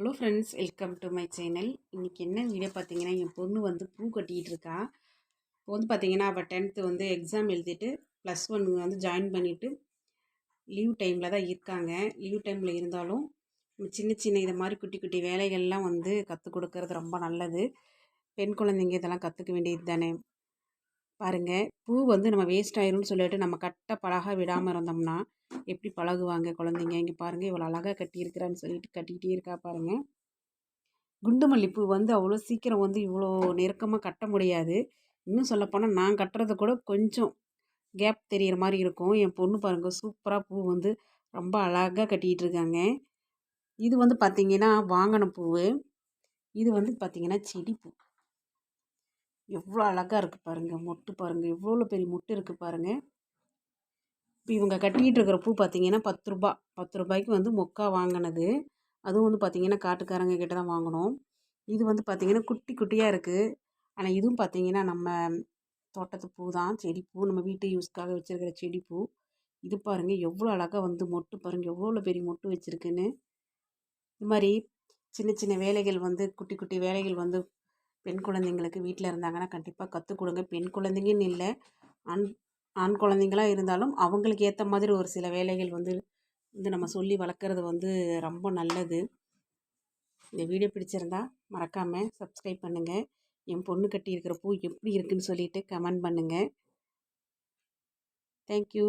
Hello friends welcome to my channel இன்றைக்கி என்ன video பார்த்தீங்கன்னா என் பொண்ணு வந்து பூ கட்டிகிட்டு இருக்கா. இப்போ வந்து பார்த்தீங்கன்னா அவள் டென்த்து வந்து எக்ஸாம் எழுதிட்டு ப்ளஸ் ஒன் வந்து ஜாயின் பண்ணிவிட்டு லீவ் டைமில் தான் இருக்காங்க. லீவ் டைமில் இருந்தாலும் சின்ன சின்ன இதை மாதிரி குட்டி குட்டி வேலைகள்லாம் வந்து கற்றுக் கொடுக்கறது ரொம்ப நல்லது. பெண் குழந்தைங்க இதெல்லாம் கற்றுக்க வேண்டியது தானே? பாருங்கள் பூ வந்து நம்ம வேஸ்ட் ஆயிரும்னு சொல்லிட்டு நம்ம கட்ட பழக விடாமல் இருந்தோம்னா எப்படி பழகுவாங்க குழந்தைங்க? இங்கே பாருங்கள் இவ்வளோ அழகாக கட்டியிருக்கிறான்னு சொல்லிட்டு கட்டிக்கிட்டே இருக்கா பாருங்கள் குண்டு மல்லிப்பூ வந்து அவ்வளோ சீக்கிரம் வந்து இவ்வளோ நெருக்கமாக கட்ட முடியாது. இன்னும் சொல்லப்போனால் நான் கட்டுறது கூட கொஞ்சம் கேப் தெரிகிற மாதிரி இருக்கும். என் பொண்ணு பாருங்கள் சூப்பராக பூ வந்து ரொம்ப அழகாக கட்டிகிட்டு இருக்காங்க. இது வந்து பார்த்திங்கன்னா வாங்கின பூ இது வந்து பார்த்திங்கன்னா செடி பூ. எவ்வளோ அழகாக இருக்குது பாருங்கள் மொட்டு பாருங்கள் எவ்வளோ பெரிய மொட்டு இருக்குது பாருங்கள் இப்போ இவங்க கட்டிக்கிட்டு இருக்கிற பூ பார்த்தீங்கன்னா பத்து ரூபா. பத்து ரூபாய்க்கு வந்து மொக்கா வாங்கினது. அதுவும் வந்து பார்த்திங்கன்னா காட்டுக்காரங்க கிட்ட தான் வாங்கினோம். இது வந்து பார்த்திங்கன்னா குட்டி குட்டியாக இருக்குது ஆனால் இதுவும் பார்த்திங்கன்னா நம்ம தோட்டத்து பூ தான். செடி பூ. நம்ம வீட்டு யூஸ்க்காக வச்சுருக்கிற செடி பூ. இது பாருங்கள் எவ்வளோ அழகாக வந்து மொட்டு பாருங்கள் எவ்வளோ பெரிய மொட்டு வச்சுருக்குன்னு. இது மாதிரி சின்ன சின்ன வேலைகள் வந்து குட்டி குட்டி வேலைகள் வந்து பெண் குழந்தைங்களுக்கு வீட்டில் இருந்தாங்கன்னா கண்டிப்பாக கற்றுக் கொடுங்க. பெண் குழந்தைங்கன்னு இல்லை. ஆண் ஆண் குழந்தைங்களா இருந்தாலும் அவங்களுக்கு ஏற்ற மாதிரி ஒரு சில வேலைகள் வந்து வந்து நம்ம சொல்லி வளர்க்குறது வந்து ரொம்ப நல்லது. இந்த வீடியோ பிடிச்சிருந்தா மறக்காமல் சப்ஸ்கிரைப் பண்ணுங்கள் என் பொண்ணு கட்டி இருக்கிற பூ எப்படி இருக்குன்னு சொல்லிவிட்டு கமெண்ட் பண்ணுங்கள் தேங்க்யூ